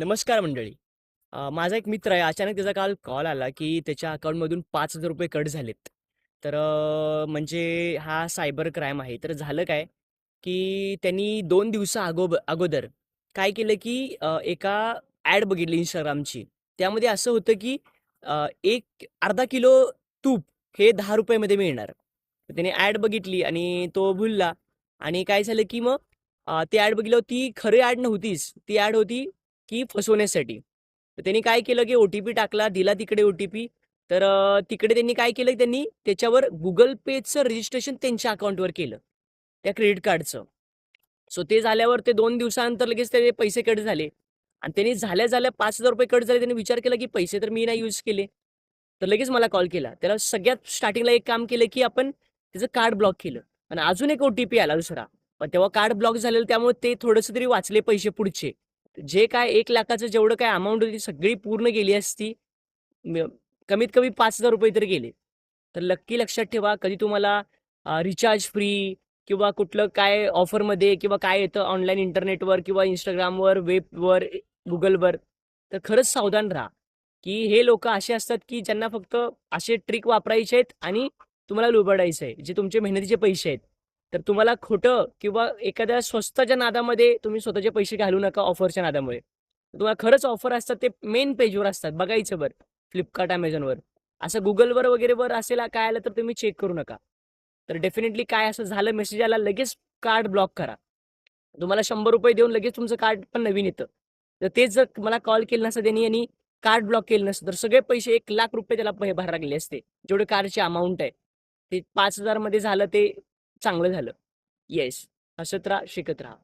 नमस्कार मंडळी. माझा एक मित्र आहे. अचानक त्याचा काल कॉल आला, की त्याच्या अकाउंटमधून ₹5,000 कट झालेत. तर म्हणजे हा सायबर क्राईम आहे. तर झालं काय, की त्यांनी दोन दिवसा अगोब अगोदर काय केलं, की एका ॲड बघितली इंस्टाग्रामची त्यामध्ये असं होतं, की एक अर्धा किलो तूप हे दहा रुपयामध्ये मिळणार. त्याने ॲड बघितली आणि तो भुलला आणि काय झालं, की मग ती ॲड बघितल्यावर ती खरी ॲड नव्हतीच. ती ॲड होती, की फसवण्यासाठी. तर त्यांनी काय केलं, की ओटीपी टाकला, दिला तिकडे ओटीपी तर तिकडे त्यांनी काय केलं, त्यांनी त्याच्यावर गुगल पेचं रजिस्ट्रेशन त्यांच्या अकाउंटवर केलं, त्या क्रेडिट कार्डचं. सो ते झाल्यावर ते दोन दिवसानंतर लगेच त्याचे पैसे कट झाले आणि त्यांनी झाल्या-झाल्या ₹5,000 कट झाले. त्यांनी विचार केला, की पैसे तर मी नाही यूज केले. तर लगेच मला कॉल केला. त्याला सगळ्यात स्टार्टिंगला एक काम केलं, की आपण त्याचं कार्ड ब्लॉक केलं आणि अजून एक ओ-टी-पी आला दुसरा. पण तेव्हा कार्ड ब्लॉक झालेलं त्यामुळे ते थोडंसं तरी वाचले पैसे पुढचे. जे काय एक लाखाचं जेवढं काय अमाऊंट होती, सगळी पूर्ण गेली असती. कमीत कमी ₹5,000 तरी गेले. तर नक्की लक्षात ठेवा, कधी तुम्हाला रिचार्ज फ्री किंवा कुठलं काय ऑफरमध्ये किंवा काय येतं ऑनलाईन इंटरनेटवर किंवा इंस्टाग्रामवर वेबवर, गुगलवर तर खरंच सावधान राहा, की हे लोक असे असतात, की ज्यांना फक्त असे ट्रिक वापरायचे आहेत आणि तुम्हाला लुबडायचं आहे. जे तुमचे मेहनतीचे पैसे आहेत. तर तुम्हाला खोटं किंवा एखाद्या स्वस्ताच्या नादामध्ये तुम्ही स्वतःचे पैसे घालू नका ऑफरच्या नादामुळे. तुम्हाला खरंच ऑफर असतात ते मेन पेजवर असतात. बघायचं बरं फ्लिपकार्ट अमेझॉनवर असं Googleवर वगैरेवर असेल काय आलं तर तुम्ही चेक करू नका. तर डेफिनेटली काय असं झालं मेसेज आला लगेच कार्ड ब्लॉक करा. तुम्हाला ₹100 देऊन लगेच तुमचं कार्ड पण नवीन येतं. तर तेच जर मला कॉल केलं नसतं त्यांनी आणि कार्ड ब्लॉक केलं नसतं, तर सगळे पैसे एक लाख रुपये त्याला भरायला लागले असते. जेवढे कार्डची अमाऊंट आहे. ते 5,000 मध्ये झालं ते चांगलं झालं. येस. असत राहा, शिकत राहा.